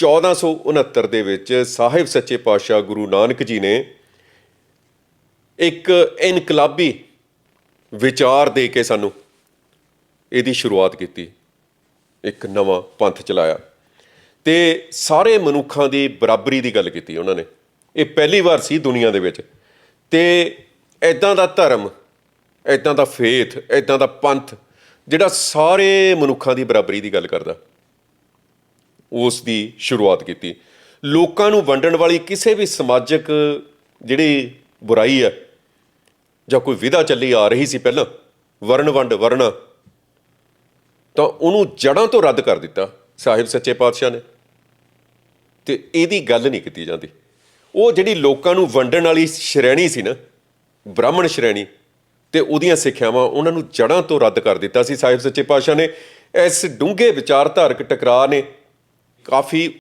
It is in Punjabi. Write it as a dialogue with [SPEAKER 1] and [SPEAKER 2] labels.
[SPEAKER 1] 1469 ਦੇ ਵਿੱਚ ਸਾਹਿਬ ਸੱਚੇ ਪਾਤਸ਼ਾਹ ਗੁਰੂ ਨਾਨਕ ਜੀ ਨੇ ਇੱਕ ਇਨਕਲਾਬੀ ਵਿਚਾਰ ਦੇ ਕੇ ਸਾਨੂੰ ਇਹਦੀ ਸ਼ੁਰੂਆਤ ਕੀਤੀ, ਇੱਕ ਨਵਾਂ ਪੰਥ ਚਲਾਇਆ। ਤੇ ਸਾਰੇ ਮਨੁੱਖਾਂ ਦੀ ਬਰਾਬਰੀ ਦੀ ਗੱਲ ਕੀਤੀ ਉਹਨਾਂ ਨੇ। ਇਹ ਪਹਿਲੀ ਵਾਰ ਸੀ ਦੁਨੀਆ ਦੇ ਵਿੱਚ। ਤੇ ਐਦਾਂ ਦਾ ਧਰਮ ਐਦਾਂ ਦਾ ਫੇਥ ਐਦਾਂ ਦਾ ਪੰਥ, ਜਿਹੜਾ ਸਾਰੇ ਮਨੁੱਖਾਂ ਦੀ ਬਰਾਬਰੀ ਦੀ ਗੱਲ ਕਰਦਾ। ਉਸ ਦੀ ਸ਼ੁਰੂਆਤ ਕੀਤੀ। ਲੋਕਾਂ ਨੂੰ ਵੰਡਣ ਵਾਲੀ ਕਿਸੇ ਵੀ ਸਮਾਜਿਕ ਜਿਹੜੀ ਬੁਰਾਈ ਹੈ, ਜਾਂ ਕੋਈ ਵਿਧਾ ਚੱਲੀ ਆ ਰਹੀ ਸੀ ਪਹਿਲਾਂ ਵਰਣ ਵੰਡ ਵਰਨਾ, ਤਾਂ ਉਹਨੂੰ ਜੜਾਂ ਤੋਂ ਰੱਦ ਕਰ ਦਿੱਤਾ ਸਾਹਿਬ ਸੱਚੇ ਪਾਤਸ਼ਾਹ ਨੇ। ਤੇ ਇਹਦੀ ਗੱਲ ਨਹੀਂ ਕੀਤੀ ਜਾਂਦੀ। ਉਹ ਜਿਹੜੀ ਲੋਕਾਂ ਨੂੰ ਵੰਡਣ ਵਾਲੀ ਸ਼੍ਰੇਣੀ ਸੀ ਨਾ, ਬ੍ਰਾਹਮਣ ਸ਼੍ਰੇਣੀ, ਤੇ ਉਹਦੀਆਂ ਸਿੱਖਿਆਵਾਂ ਉਹਨਾਂ ਨੂੰ ਜੜਾਂ ਤੋਂ ਰੱਦ ਕਰ ਦਿੱਤਾ ਸੀ ਸਾਹਿਬ ਸੱਚੇ ਪਾਤਸ਼ਾਹ ਨੇ। ਇਸ ਡੂੰਘੇ ਵਿਚਾਰਧਾਰਕ ਟਕਰਾਅ ਨੇ ਕਾਫੀ